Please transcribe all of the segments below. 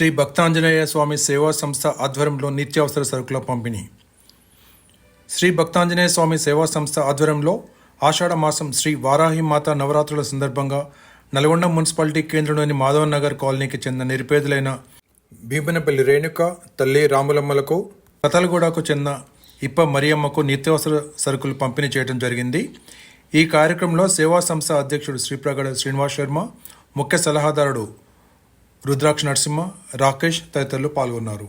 శ్రీ భక్తాంజనేయ స్వామి సేవా సంస్థ ఆధ్వర్యంలో నిత్యావసర సరుకుల పంపిణీ. శ్రీ భక్తాంజనేయ స్వామి సేవా సంస్థ ఆధ్వర్యంలో ఆషాఢ మాసం శ్రీ వారాహి మాత నవరాత్రుల సందర్భంగా నల్గొండ మున్సిపాలిటీ కేంద్రంలోని మాధవన్ నగర్ కాలనీకి చెందిన నిరుపేదలైన భీమనపల్లి రేణుక తల్లి రాములమ్మలకు కతలగూడకు చెందిన ఇప్ప మరియమ్మకు నిత్యావసర సరుకులు పంపిణీ చేయడం జరిగింది. ఈ కార్యక్రమంలో సేవా సంస్థ అధ్యక్షుడు శ్రీప్రగడ శ్రీనివాస్ శర్మ ముఖ్య సలహాదారుడు రుద్రాక్ష నరసింహ రాకేష్ తదితరులు పాల్గొన్నారు.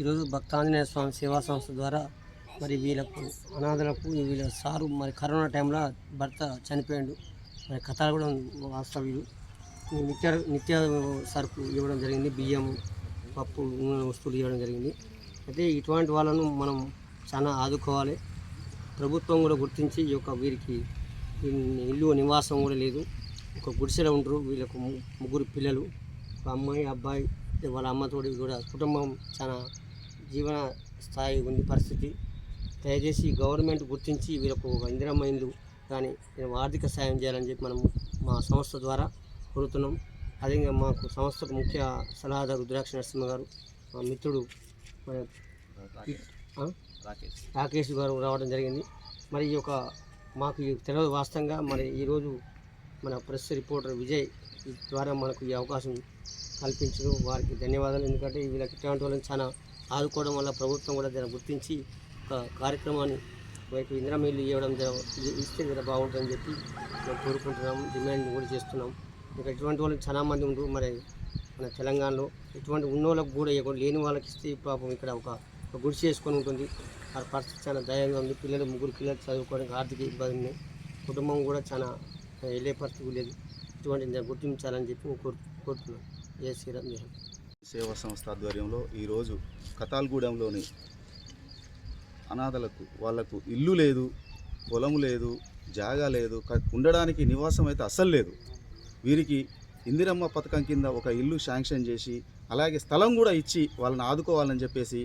ఈరోజు భక్తాంజనేయ స్వామి సేవా సంస్థ ద్వారా మరి వీళ్ళకు అనాథలకు వీళ్ళ సారు మరి కరోనా టైంలో భర్త చనిపోయాడు. మరి కథలు కూడా వాస్తవ వీళ్ళు నిత్య నిత్య సరుకు ఇవ్వడం జరిగింది బియ్యం పప్పు నూనె వస్తువులు ఇవ్వడం జరిగింది. అయితే ఇటువంటి వాళ్ళను మనం చాలా ఆదుకోవాలి. ప్రభుత్వం కూడా గుర్తించి ఈ యొక్క వీరికి ఇల్లు నివాసం కూడా లేదు. ఒక గుడిసెలో ఉంటారు వీళ్ళకు ముగ్గురు పిల్లలు. ఒక అమ్మాయి అబ్బాయి వాళ్ళ అమ్మతోటి కూడా కుటుంబం చాలా జీవన స్థాయి ఉంది పరిస్థితి. దయచేసి గవర్నమెంట్ గుర్తించి వీళ్ళకు ఒక ఇందిరమ్మ ఇండ్లు కానీ ఆర్థిక సాయం చేయాలని చెప్పి మనం మా సంస్థ ద్వారా కోరుతున్నాం. అదే మాకు సంస్థకు ముఖ్య సలహాదారు రుద్రాక్ష నరసింహ గారు మా మిత్రుడు? రాకేష్. గారు రావడం జరిగింది. మరి ఈ యొక్క మాకు ఈ తెలియదు వాస్తవంగా. మరి ఈరోజు మన ప్రెస్ రిపోర్టర్ విజయ్ ద్వారా మనకు ఈ అవకాశం కల్పించడం వారికి ధన్యవాదాలు. ఎందుకంటే వీళ్ళకి ఇట్లాంటి వాళ్ళని చాలా ఆదుకోవడం వల్ల ప్రభుత్వం కూడా దీన్ని గుర్తించి ఒక కార్యక్రమాన్ని వైపు ఇంద్రమీళ్ళు ఇవ్వడం జర- ఇస్తే జర బాగుంటుందని చెప్పి మేము కోరుకుంటున్నాం డిమాండ్ కూడా చేస్తున్నాం ఇంకా ఇటువంటి వాళ్ళు చాలామంది ఉండరు. ఉంటారు మరి మన తెలంగాణలో ఇటువంటి ఉన్న వాళ్ళకు కూడా లేని వాళ్ళకి ఇస్తే పాపం ఇక్కడ ఒక గుడి చేసుకొని ఉంటుంది. ఆ పరిస్థితి చాలా దయంగా ఉంది. పిల్లలు ముగ్గురు పిల్లలు చదువుకోవడానికి ఆర్థిక ఇబ్బంది కుటుంబం కూడా చాలా వెళ్ళే పరిస్థితి లేదు. ఇటువంటి గుర్తించాలని చెప్పి మేము ఏ కోరుతున్నాం శ్రీరామ్ జయ సేవా సంస్థ ఆధ్వర్యంలో ఈరోజు కతాల్గూడెంలోని అనాథలకు వాళ్ళకు ఇల్లు లేదు పొలము లేదు జాగా లేదు ఉండడానికి నివాసం అయితే అస్సలు లేదు. వీరికి ఇందిరమ్మ పథకం కింద ఒక ఇల్లు శాంక్షన్ చేసి అలాగే స్థలం కూడా ఇచ్చి వాళ్ళని ఆదుకోవాలని చెప్పేసి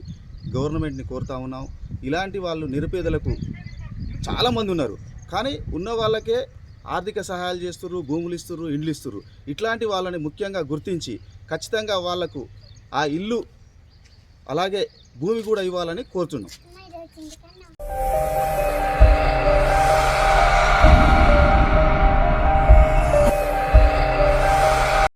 గవర్నమెంట్ని కోరుతా ఉన్నాం. ఇలాంటి వాళ్ళు నిరుపేదలకు చాలామంది ఉన్నారు. కానీ ఉన్న వాళ్ళకే ఆర్థిక సహాయాలు చేస్తుర్రు భూములు ఇస్తుర్రు ఇండ్లు ఇస్తుర్రు. ఇట్లాంటి వాళ్ళని ముఖ్యంగా గుర్తించి ఖచ్చితంగా వాళ్ళకు ఆ ఇల్లు అలాగే భూమి కూడా ఇవ్వాలని కోరుతున్నాం.